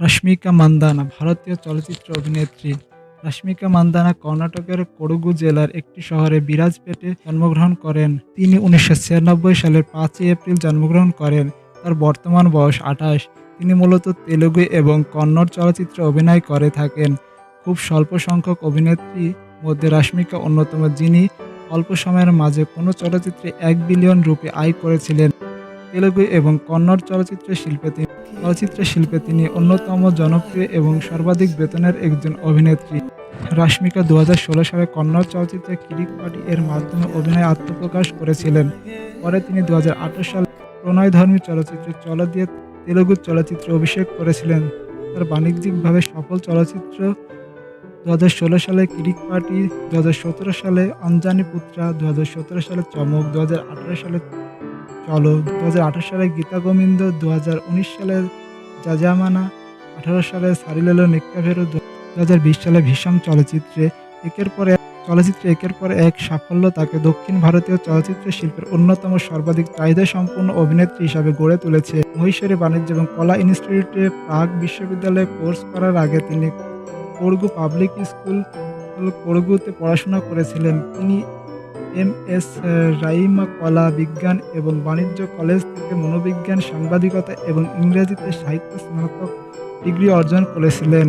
রশ্মিকা মান্দানা, ভারতীয় চলচ্চিত্র অভিনেত্রী। রশ্মিকা মান্দানা কর্ণাটকের কোডগু জেলার একটি শহরে বিরাজপেটে জন্মগ্রহণ করেন। তিনি উনিশশো ছিয়ানব্বই সালের পাঁচই এপ্রিল জন্মগ্রহণ করেন। তার বর্তমান বয়স আঠাশ। তিনি মূলত তেলুগু এবং কন্নড় চলচ্চিত্রে অভিনয় করে থাকেন। খুব স্বল্প সংখ্যক অভিনেত্রী মধ্যে রাশ্মিকা অন্যতম, যিনি অল্প সময়ের মাঝে কোনো চলচ্চিত্রে এক বিলিয়ন রুপি আয় করেছিলেন। তেলুগু এবং কন্নড় চলচ্চিত্র শিল্পে তিনি চলচ্চিত্র শিল্পে তিনি অন্যতম জনপ্রিয় এবং সর্বাধিক বেতনের একজন অভিনেত্রী। রাশ্মিকা দু হাজার ষোলো সালে কন্নড় চলচ্চিত্রে কিরিক পার্টি এর মাধ্যমে অভিনয়ে আত্মপ্রকাশ করেছিলেন। পরে তিনি দু সালে প্রণয়ধর্মী চলচ্চিত্র চল দিয়ে তেলুগু চলচ্চিত্রে অভিষেক করেছিলেন। তার বাণিজ্যিকভাবে সফল চলচ্চিত্র দু হাজার ষোলো সালে কিরিক পার্টি দু হাজার সতেরো সালে অঞ্জানি পুত্রা দু হাজার সতেরো সালে চমক দু হাজার আঠারো সালে চলো দু হাজার আঠারো সালে গীতা গোবিন্দ দু হাজার উনিশ সালে জাজামানা, আঠারো সালে সারিলেলো নিক্কাভেরো দু সালে ভীষণ চলচ্চিত্রে। একের পর চলচ্চিত্রে একের পর এক সাফল্য তাকে দক্ষিণ ভারতীয় চলচ্চিত্র শিল্পের অন্যতম সর্বাধিক চাহিদা সম্পন্ন অভিনেত্রী হিসাবে গড়ে তুলেছে। মহীশূরে বাণিজ্য এবং কলা ইনস্টিটিউটে প্রাগ বিশ্ববিদ্যালয়ে কোর্স করার আগে তিনি কোড়গু পাবলিক স্কুল কোড়গুতে পড়াশোনা করেছিলেন। তিনি এম এস রাইমা কলা বিজ্ঞান এবং বাণিজ্য কলেজ থেকে মনোবিজ্ঞান, সাংবাদিকতা এবং ইংরেজিতে সাহিত্য স্নাতক ডিগ্রি অর্জন করেছিলেন।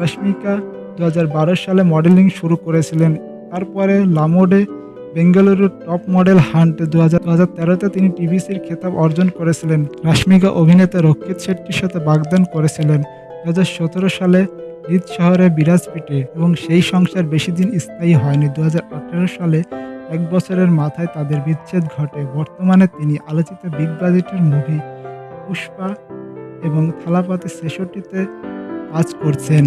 রশ্মিকা দু হাজার বারো সালে মডেলিং শুরু করেছিলেন। তারপরে লামোডে বেঙ্গালুরু টপ মডেল হান্ট দু হাজার তেরোতে তিনি টিভিসির খেতাব অর্জন করেছিলেন। রাশ্মিকা অভিনেতা রক্ষিত শেট্টির সাথে বাগদান করেছিলেন দু হাজার সতেরো সালে হৃদ শহরে বিরাজপেটে এবং সেই সংসার বেশি দিন স্থায়ী হয়নি। দু হাজার আঠারো সালে এক বছরের মাথায় তাদের বিচ্ছেদ ঘটে। বর্তমানে তিনি আলোচিত বিগ বাজেটের মুভি পুষ্পা এবং থালাপাতি ছেষট্টিতে কাজ করছেন।